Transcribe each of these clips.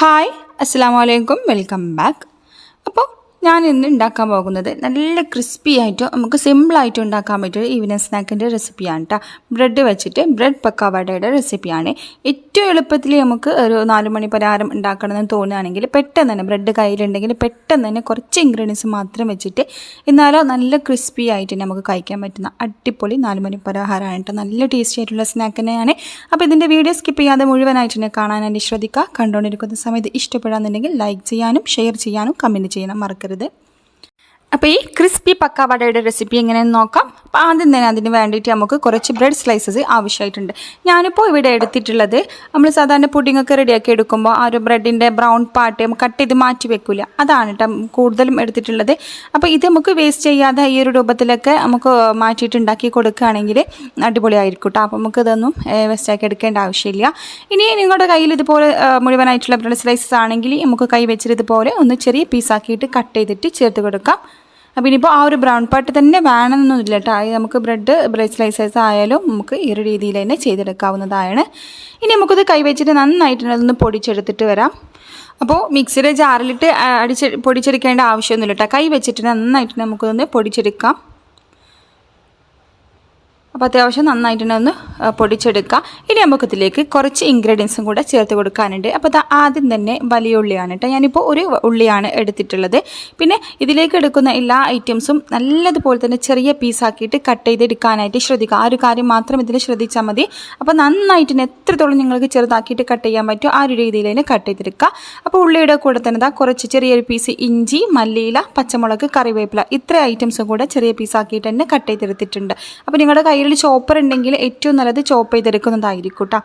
Hi അസ്സാം വലൈക്കും welcome back. അപ്പോൾ ഞാൻ ഇന്ന് ഉണ്ടാക്കാൻ പോകുന്നത് നല്ല ക്രിസ്പി ആയിട്ട് നമുക്ക് സിമ്പിളായിട്ട് ഉണ്ടാക്കാൻ പറ്റിയ ഈവനിങ് സ്നാക്കിന്റെ റെസിപ്പിയാണ് കേട്ടോ ബ്രെഡ് വെച്ചിട്ട് ബ്രെഡ് പക്കാവടയുടെ റെസിപ്പിയാണ് ഏറ്റവും എളുപ്പത്തിൽ നമുക്ക് ഒരു നാല് മണി പലഹാരം ഉണ്ടാക്കണമെന്ന് തോന്നുകയാണെങ്കിൽ പെട്ടെന്ന് തന്നെ ബ്രെഡ് കയ്യിലുണ്ടെങ്കിൽ പെട്ടെന്ന് തന്നെ കുറച്ച് ഇൻഗ്രീഡിയൻസ് മാത്രം വെച്ചിട്ട് എന്നാലോ നല്ല ക്രിസ്പി ആയിട്ട് നമുക്ക് കഴിക്കാൻ പറ്റുന്ന അടിപൊളി നാല് മണി പലഹാരമാണ് കേട്ടോ നല്ല ടേസ്റ്റി ആയിട്ടുള്ള സ്നാക്ക് തന്നെയാണ്. അപ്പോൾ ഇതിന്റെ വീഡിയോ സ്കിപ്പ് ചെയ്യാതെ മുഴുവനായിട്ട് തന്നെ കാണാൻ വേണ്ടി ശ്രദ്ധിക്കുക. കണ്ടുകൊണ്ടിരിക്കുന്ന സമയത്ത് ഇഷ്ടപ്പെടാന്നുണ്ടെങ്കിൽ ലൈക്ക് ചെയ്യാനും ഷെയർ ചെയ്യാനും കമന്റ് ചെയ്യാനും മറക്കരുത്. മറക്കരുത് അപ്പോൾ ഈ ക്രിസ്പി പക്കാവടയുടെ റെസിപ്പി എങ്ങനെയെന്ന് നോക്കാം. അപ്പോൾ ആദ്യം തന്നെ അതിന് വേണ്ടിയിട്ട് നമുക്ക് കുറച്ച് ബ്രെഡ് സ്ലൈസസ് ആവശ്യമായിട്ടുണ്ട്. ഞാനിപ്പോൾ ഇവിടെ എടുത്തിട്ടുള്ളത് നമ്മൾ സാധാരണ പുഡിങ്ങൊക്കെ റെഡിയാക്കി എടുക്കുമ്പോൾ ആ ഒരു ബ്രെഡിന്റെ ബ്രൗൺ പാർട്ട് കട്ട് ചെയ്ത് മാറ്റി വെക്കില്ല അതാണ് കേട്ടോ കൂടുതലും എടുത്തിട്ടുള്ളത്. അപ്പോൾ ഇത് നമുക്ക് വേസ്റ്റ് ചെയ്യാതെ ഈ ഒരു രൂപത്തിലൊക്കെ നമുക്ക് മാറ്റിയിട്ട് ഉണ്ടാക്കി കൊടുക്കുകയാണെങ്കിൽ അടിപൊളിയായിരിക്കും കേട്ടോ അപ്പോൾ നമുക്ക് ഇതൊന്നും വേസ്റ്റാക്കി എടുക്കേണ്ട ആവശ്യമില്ല. ഇനി നിങ്ങളുടെ കയ്യിൽ ഇതുപോലെ മുഴുവനായിട്ടുള്ള ബ്രെഡ് സ്ലൈസസ് ആണെങ്കിൽ നമുക്ക് കൈ വെച്ചിട്ട് ഇതുപോലെ ഒന്ന് ചെറിയ പീസാക്കിയിട്ട് കട്ട് ചെയ്തിട്ട് ചേർത്ത് കൊടുക്കാം. അപ്പോൾ ഇനിയിപ്പോൾ ആ ഒരു ബ്രൗൺ പാട്ട് തന്നെ വേണമെന്നൊന്നുമില്ല കേട്ടോ നമുക്ക് ബ്രെഡ് ബ്രെഡ് സ്ലൈസസ് ആയാലും നമുക്ക് ഈ ഒരു രീതിയിൽ തന്നെ ചെയ്തെടുക്കാവുന്നതാണ്. ഇനി നമുക്കിത് കൈവച്ചിട്ട് നന്നായിട്ട് അതൊന്ന് പൊടിച്ചെടുത്തിട്ട് വരാം. അപ്പോൾ മിക്സിയുടെ ജാറിലിട്ട് അടിച്ച് പൊടിച്ചെടുക്കേണ്ട ആവശ്യമൊന്നുമില്ല കേട്ടോ കൈ വെച്ചിട്ട് നന്നായിട്ട് നമുക്കൊന്ന് പൊടിച്ചെടുക്കാം. അപ്പോൾ അത്യാവശ്യം നന്നായിട്ട് തന്നെ ഒന്ന് പൊടിച്ചെടുക്കുക. ഇനി നമുക്ക് ഇതിലേക്ക് കുറച്ച് ഇൻഗ്രീഡിയൻസും കൂടെ ചേർത്ത് കൊടുക്കാനുണ്ട്. അപ്പോൾ അത് ആദ്യം തന്നെ വലിയ ഉള്ളിയാണ് കേട്ടോ. ഞാനിപ്പോൾ ഒരു ഉള്ളിയാണ് എടുത്തിട്ടുള്ളത്. പിന്നെ ഇതിലേക്ക് എടുക്കുന്ന എല്ലാ ഐറ്റംസും നല്ലതുപോലെ തന്നെ ചെറിയ പീസാക്കിയിട്ട് കട്ട് ചെയ്തെടുക്കാനായിട്ട് ശ്രദ്ധിക്കുക. ആ ഒരു കാര്യം മാത്രം ഇതിൽ ശ്രദ്ധിച്ചാൽ മതി. അപ്പോൾ നന്നായിട്ട് തന്നെ എത്രത്തോളം നിങ്ങൾക്ക് ചെറുതാക്കിയിട്ട് കട്ട് ചെയ്യാൻ പറ്റുമോ ആ ഒരു രീതിയിൽ തന്നെ കട്ട് ചെയ്തെടുക്കുക. അപ്പോൾ ഉള്ളിയുടെ കൂടെ തന്നെ ഇതാ കുറച്ച് ചെറിയൊരു പീസ് ഇഞ്ചി മല്ലിയില പച്ചമുളക് കറിവേപ്പില ഇത്ര ഐറ്റംസും കൂടെ ചെറിയ പീസാക്കിയിട്ട് തന്നെ കട്ട് ചെയ്തെടുത്തിട്ടുണ്ട്. അപ്പോൾ നിങ്ങളുടെ കയ്യിൽ ചോപ്പർ ഉണ്ടെങ്കിൽ ഏറ്റവും നല്ലത് ചോപ്പ് ചെയ്തെടുക്കുന്നതായിരിക്കും കേട്ടോ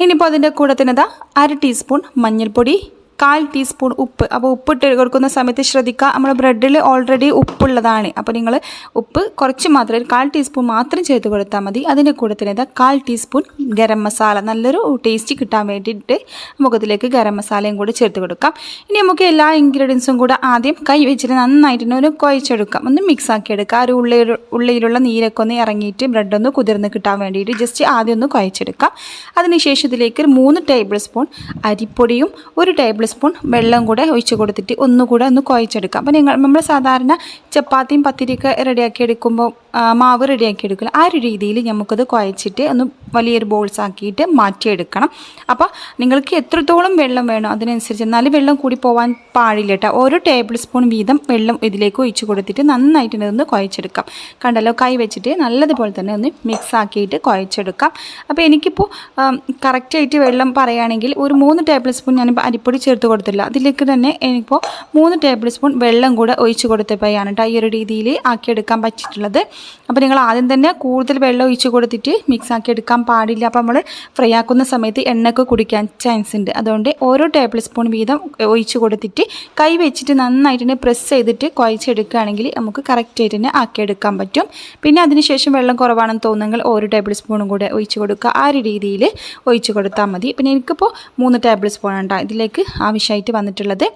ഇനിയിപ്പോൾ അതിന്റെ കൂടെ തന്നെ അര ടീസ്പൂൺ മഞ്ഞൾപ്പൊടി കാൽ ടീസ്പൂൺ ഉപ്പ്. അപ്പോൾ ഉപ്പിട്ട് കൊടുക്കുന്ന സമയത്ത് ശ്രദ്ധിക്കുക. നമ്മുടെ ബ്രെഡിൽ ഓൾറെഡി ഉപ്പുള്ളതാണ്. അപ്പോൾ നിങ്ങൾ ഉപ്പ് കുറച്ച് മാത്രം കാൽ ടീസ്പൂൺ മാത്രം ചേർത്ത് കൊടുത്താൽ മതി. അതിന്റെ കൂടെ തന്നെ ഇതാ കാൽ ടീസ്പൂൺ ഗരം മസാല നല്ലൊരു ടേസ്റ്റ് കിട്ടാൻ വേണ്ടിയിട്ട് മുഖത്തിലേക്ക് ഗരം മസാലയും കൂടി ചേർത്ത് കൊടുക്കാം. ഇനി നമുക്ക് എല്ലാ ഇൻഗ്രീഡിയൻസും കൂടെ ആദ്യം കൈ വെച്ചിട്ട് നന്നായിട്ട് ഒന്ന് കുഴച്ചെടുക്കാം. ഒന്ന് മിക്സ് ആക്കി എടുക്കാം. ആ ഒരു ഉള്ളി ഉള്ളിയിലുള്ള നീരൊക്കെ ഒന്ന് ഇറങ്ങിയിട്ട് ബ്രെഡ് ഒന്ന് കുതിർന്ന് കിട്ടാൻ വേണ്ടിയിട്ട് ജസ്റ്റ് ആദ്യം ഒന്ന് കുഴച്ചെടുക്കാം. അതിനുശേഷം ഇതിലേക്ക് ഒരു മൂന്ന് ടേബിൾ സ്പൂൺ അരിപ്പൊടിയും ഒരു ടേബിൾ സ്പൂൺ വെള്ളം കൂടെ ഒഴിച്ച് കൊടുത്തിട്ട് ഒന്നുകൂടെ ഒന്ന് കുഴച്ചെടുക്കാം. അപ്പോൾ നിങ്ങൾ നമ്മൾ സാധാരണ ചപ്പാത്തിയും പത്തിരിയൊക്കെ റെഡിയാക്കി എടുക്കുമ്പോൾ മാവ് റെഡിയാക്കി എടുക്കില്ല ആ ഒരു രീതിയിൽ നമുക്കത് കുഴച്ചിട്ട് ഒന്ന് വലിയൊരു ബോൾസ് ആക്കിയിട്ട് മാറ്റിയെടുക്കണം. അപ്പോൾ നിങ്ങൾക്ക് എത്രത്തോളം വെള്ളം വേണോ അതിനനുസരിച്ച് എന്നാലും വെള്ളം കൂടി പോകാൻ പാടില്ല കേട്ടോ ഓരോ ടേബിൾ സ്പൂൺ വീതം വെള്ളം ഇതിലേക്ക് ഒഴിച്ച് കൊടുത്തിട്ട് നന്നായിട്ട് ഇതൊന്ന് കുഴച്ചെടുക്കാം. കണ്ടല്ലോ കൈ വെച്ചിട്ട് നല്ലതുപോലെ തന്നെ ഒന്ന് മിക്സ് ആക്കിയിട്ട് കുഴച്ചെടുക്കാം. അപ്പോൾ എനിക്കിപ്പോൾ കറക്റ്റായിട്ട് വെള്ളം പറയുകയാണെങ്കിൽ ഒരു മൂന്ന് ടേബിൾ സ്പൂൺ ഞാനിപ്പോൾ അരിപ്പൊടി ചേർത്ത് കൊടുത്തില്ല അതിലേക്ക് തന്നെ എനിക്കിപ്പോൾ മൂന്ന് ടേബിൾ സ്പൂൺ വെള്ളം കൂടെ ഒഴിച്ച് കൊടുത്തപ്പോഴാണ് കേട്ടോ ഈ ഒരു രീതിയിൽ ആക്കിയെടുക്കാൻ പറ്റിയിട്ടുള്ളത്. അപ്പോൾ നിങ്ങൾ ആദ്യം തന്നെ കൂടുതൽ വെള്ളം ഒഴിച്ച് കൊടുത്തിട്ട് മിക്സ് ആക്കി എടുക്കാൻ പാടില്ല. അപ്പോൾ നമ്മൾ ഫ്രൈ ആക്കുന്ന സമയത്ത് എണ്ണയൊക്കെ കുടിക്കാൻ ചാൻസ് ഉണ്ട്. അതുകൊണ്ട് ഓരോ ടേബിൾ സ്പൂൺ വീതം ഒഴിച്ച് കൊടുത്തിട്ട് കൈ വെച്ചിട്ട് നന്നായിട്ട് തന്നെ പ്രസ് ചെയ്തിട്ട് കുഴച്ചെടുക്കുകയാണെങ്കിൽ നമുക്ക് കറക്റ്റായിട്ട് തന്നെ ആക്കിയെടുക്കാൻ പറ്റും. പിന്നെ അതിനുശേഷം വെള്ളം കുറവാണെന്ന് തോന്നുമെങ്കിൽ ഓരോ ടേബിൾ സ്പൂണും കൂടെ ഒഴിച്ച് കൊടുക്കുക. ആ ഒരു രീതിയിൽ ഒഴിച്ച് കൊടുത്താൽ മതി. പിന്നെ എനിക്കിപ്പോൾ മൂന്ന് ടേബിൾ സ്പൂണാണ് ആണ് ഇതിലേക്ക് ആവശ്യമായിട്ട് വന്നിട്ടുള്ളത്.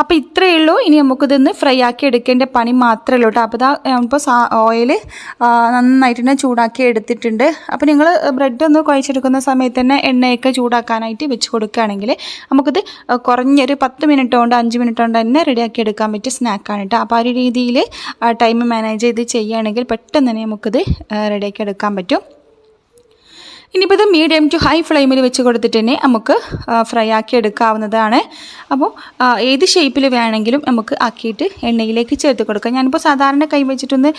അപ്പോൾ ഇത്രയേ ഉള്ളൂ. ഇനി നമുക്കിതൊന്ന് ഫ്രൈ ആക്കി എടുക്കേണ്ട പണി മാത്രമേ ഉള്ളൂ കേട്ടോ അപ്പോൾ ഇതാ ഇപ്പോൾ ഓയിൽ നന്നായിട്ട് തന്നെ ചൂടാക്കി എടുത്തിട്ടുണ്ട്. അപ്പോൾ നിങ്ങൾ ബ്രെഡ് ഒന്ന് കുഴച്ചെടുക്കുന്ന സമയത്ത് തന്നെ എണ്ണയൊക്കെ ചൂടാക്കാനായിട്ട് വെച്ച് കൊടുക്കുകയാണെങ്കിൽ നമുക്കിത് കുറഞ്ഞൊരു പത്ത് മിനിറ്റ് കൊണ്ട് അഞ്ച് മിനിറ്റ് കൊണ്ട് തന്നെ റെഡിയാക്കി എടുക്കാൻ പറ്റിയ സ്നാക്കാണ് കേട്ടോ. അപ്പോൾ ആ ഒരു രീതിയിൽ ടൈം മാനേജ് ചെയ്ത് ചെയ്യുകയാണെങ്കിൽ പെട്ടെന്ന് തന്നെ നമുക്കിത് റെഡിയാക്കി എടുക്കാൻ പറ്റും. ഇനിയിപ്പോൾ ഇത് മീഡിയം ടു ഹൈ ഫ്ലെയിമിൽ വെച്ച് കൊടുത്തിട്ട് തന്നെ നമുക്ക് ഫ്രൈ ആക്കി എടുക്കാവുന്നതാണ്. അപ്പോൾ ഏത് ഷേപ്പിൽ വേണമെങ്കിലും നമുക്ക് ആക്കിയിട്ട് എണ്ണയിലേക്ക് ചേർത്ത് കൊടുക്കാം. ഞാനിപ്പോൾ സാധാരണ കൈ വെച്ചിട്ടൊന്ന്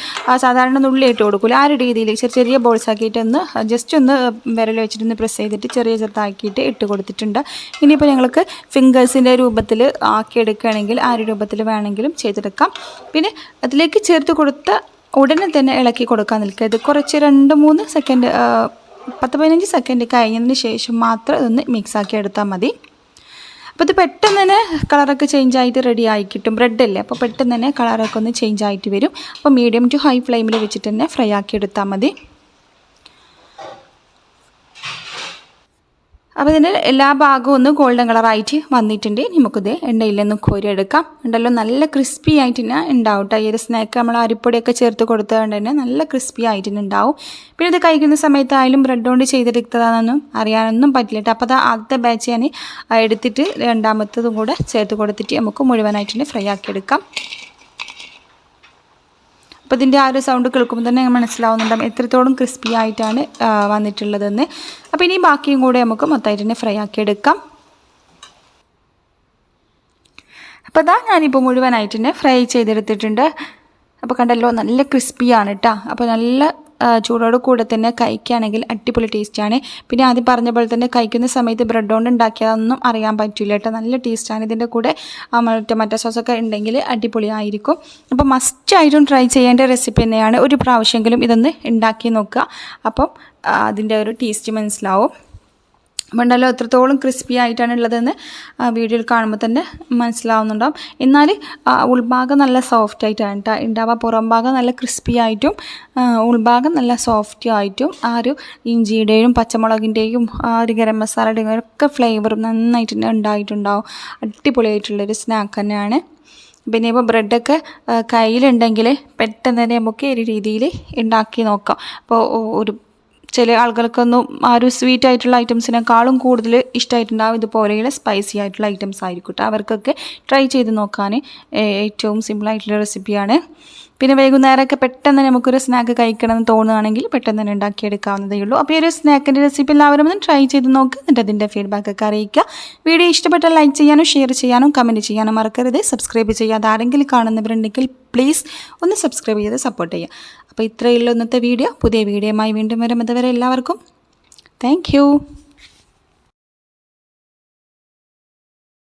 സാധാരണ നുള്ളി ഇട്ട് കൊടുക്കില്ല ആ ഒരു രീതിയിൽ ചെറിയ ചെറിയ ബോൾസ് ആക്കിയിട്ട് ഒന്ന് ജസ്റ്റ് ഒന്ന് വിരൽ വെച്ചിട്ടൊന്ന് പ്രസ് ചെയ്തിട്ട് ചെറിയ ചെറുതാക്കിയിട്ട് ഇട്ട് കൊടുത്തിട്ടുണ്ട്. ഇനിയിപ്പോൾ ഞങ്ങൾക്ക് ഫിംഗേഴ്സിന്റെ രൂപത്തിൽ ആക്കിയെടുക്കുകയാണെങ്കിൽ ആ ഒരു രൂപത്തിൽ വേണമെങ്കിലും ചെയ്തെടുക്കാം. പിന്നെ അതിലേക്ക് ചേർത്ത് കൊടുത്ത ഉടനെ തന്നെ ഇളക്കി കൊടുക്കാൻ നിൽക്കരുത് കുറച്ച് രണ്ട് മൂന്ന് സെക്കൻഡ് പത്ത് പതിനഞ്ച് സെക്കൻഡ് കഴിഞ്ഞതിന് ശേഷം മാത്രം ഇതൊന്ന് മിക്സ് ആക്കി എടുത്താൽ മതി. അപ്പോൾ ഇത് പെട്ടെന്ന് തന്നെ കളറൊക്കെ ചേഞ്ച് ആയിട്ട് റെഡി ആയി കിട്ടും. ബ്രെഡ് അല്ലേ? അപ്പോൾ പെട്ടെന്ന് തന്നെ കളറൊക്കെ ഒന്ന് ചേഞ്ച് ആയിട്ട് വരും. അപ്പോൾ മീഡിയം ടു ഹൈ ഫ്ലെയിമിൽ വെച്ചിട്ട് തന്നെ ഫ്രൈ ആക്കി എടുത്താൽ മതി. അപ്പോൾ ഇതിന്റെ എല്ലാ ഭാഗവും ഒന്ന് ഗോൾഡൻ കളറായിട്ട് വന്നിട്ടുണ്ട്. നമുക്കിത് എണ്ണയിൽ നിന്ന് കോരിയെടുക്കാം ഉണ്ടല്ലോ നല്ല ക്രിസ്പി ആയിട്ട് തന്നെ ഉണ്ടാവും കേട്ടോ ഈ ഒരു സ്നാക്ക് നമ്മൾ അരിപ്പൊടിയൊക്കെ ചേർത്ത് കൊടുത്തതുകൊണ്ട് തന്നെ നല്ല ക്രിസ്പി ആയിട്ട് തന്നെ ഉണ്ടാവും. പിന്നെ ഇത് കഴിക്കുന്ന സമയത്തായാലും ബ്രെഡ് കൊണ്ട് ചെയ്തെടുത്തതാണെന്നും അറിയാനൊന്നും പറ്റില്ല കേട്ടോ അപ്പോൾ അത് ആദ്യത്തെ ബാച്ച് ഞാൻ എടുത്തിട്ട് രണ്ടാമത്തതും കൂടെ ചേർത്ത് കൊടുത്തിട്ട് നമുക്ക് മുഴുവനായിട്ട് ഫ്രൈ ആക്കി എടുക്കാം. അപ്പോൾ ഇതിന്റെ ആ ഒരു സൗണ്ട് കേൾക്കുമ്പോൾ തന്നെ മനസ്സിലാവുന്നുണ്ടാകും എത്രത്തോളം ക്രിസ്പി ആയിട്ടാണ് വന്നിട്ടുള്ളതെന്ന്. അപ്പോൾ ഇനി ബാക്കിയും കൂടെ നമുക്ക് മൊത്തമായിട്ട് തന്നെ ഫ്രൈ ആക്കി എടുക്കാം. അപ്പോൾ അതാ ഞാനിപ്പോൾ മുഴുവനായിട്ട് തന്നെ ഫ്രൈ ചെയ്തെടുത്തിട്ടുണ്ട്. അപ്പോൾ കണ്ടല്ലോ നല്ല ക്രിസ്പിയാണ് കേട്ടോ അപ്പോൾ നല്ല ചൂടോട് കൂടെ തന്നെ കഴിക്കുകയാണെങ്കിൽ അടിപൊളി ടേസ്റ്റാണ്. പിന്നെ ആദ്യം പറഞ്ഞ പോലെ തന്നെ കഴിക്കുന്ന സമയത്ത് ബ്രെഡ് കൊണ്ട് ഉണ്ടാക്കിയതൊന്നും അറിയാൻ പറ്റില്ല കേട്ടോ. നല്ല ടേസ്റ്റാണ് ഇതിന്റെ കൂടെ. ടൊമാറ്റോ മറ്റേ മറ്റേ സോസൊക്കെ ഉണ്ടെങ്കിൽ അടിപൊളിയായിരിക്കും. അപ്പോൾ മസ്റ്റ് മസ്റ്റായിട്ടും ട്രൈ ചെയ്യേണ്ട റെസിപ്പി തന്നെയാണ്. ഒരു പ്രാവശ്യമെങ്കിലും ഇതൊന്ന് ഉണ്ടാക്കി നോക്കുക. അപ്പം അതിന്റെ ഒരു ടേസ്റ്റ് മനസ്സിലാവും. മണ്ടല്ലോ എത്രത്തോളം ക്രിസ്പി ആയിട്ടാണ് ഉള്ളതെന്ന് വീഡിയോയിൽ കാണുമ്പോൾ തന്നെ മനസ്സിലാവുന്നുണ്ടാവും. എന്നാൽ ഉൾഭാഗം നല്ല സോഫ്റ്റ് ആയിട്ടാണ് കേട്ടോ ഉണ്ടാവുക പുറം ഭാഗം നല്ല ക്രിസ്പി ആയിട്ടും ഉൾഭാഗം നല്ല സോഫ്റ്റ് ആയിട്ടും ആ ഒരു ഇഞ്ചിയുടെയും പച്ചമുളകിന്റെയും ആ ഒരു ഗരം മസാലയുടെയും ഒക്കെ ഫ്ലേവറും നന്നായിട്ട് ഉണ്ടായിട്ടുണ്ടാവും. അടിപൊളിയായിട്ടുള്ളൊരു സ്നാക്ക് തന്നെയാണ്. പിന്നെ ഇപ്പോൾ ബ്രെഡൊക്കെ കയ്യിലുണ്ടെങ്കിൽ പെട്ടെന്ന് തന്നെ നമുക്ക് ഒരു രീതിയിൽ ഉണ്ടാക്കി നോക്കാം. അപ്പോൾ ഒരു ചില ആളുകൾക്കൊന്നും ആ ഒരു സ്വീറ്റ് ആയിട്ടുള്ള ഐറ്റംസിനേക്കാളും കൂടുതൽ ഇഷ്ടമായിട്ടുണ്ടാവും ഇതുപോലെയുള്ള സ്പൈസി ആയിട്ടുള്ള ഐറ്റംസ് ആയിരിക്കും കേട്ടോ അവർക്കൊക്കെ ട്രൈ ചെയ്ത് നോക്കാൻ ഏറ്റവും സിമ്പിളായിട്ടുള്ള റെസിപ്പിയാണ് പിന്നെ വൈകുന്നേരമൊക്കെ പെട്ടെന്ന് നമുക്കൊരു സ്നാക്ക് കഴിക്കണം എന്ന് തോന്നുകയാണെങ്കിൽ പെട്ടെന്ന് തന്നെ ഉണ്ടാക്കിയെടുക്കാവുന്നതേ ഉള്ളൂ. അപ്പോൾ ഈ ഒരു സ്നാക്കിന്റെ റെസിപ്പി എല്ലാവരും ഒന്ന് ട്രൈ ചെയ്ത് നോക്കുക എന്നിട്ട് അതിന്റെ ഫീഡ്ബാക്ക് ഒക്കെ അറിയിക്കുക. വീഡിയോ ഇഷ്ടപ്പെട്ടാൽ ലൈക്ക് ചെയ്യാനും ഷെയർ ചെയ്യാനും കമന്റ് ചെയ്യാനും മറക്കരുത്. സബ്സ്ക്രൈബ് ചെയ്യാതെ ആരെങ്കിലും കാണുന്നവരുണ്ടെങ്കിൽ പ്ലീസ് ഒന്ന് സബ്സ്ക്രൈബ് ചെയ്ത് സപ്പോർട്ട് ചെയ്യുക. അപ്പോൾ ഇത്രയുള്ള ഇന്നത്തെ വീഡിയോ. പുതിയ വീഡിയോയുമായി വീണ്ടും വരും. അതുവരെ എല്ലാവർക്കും താങ്ക്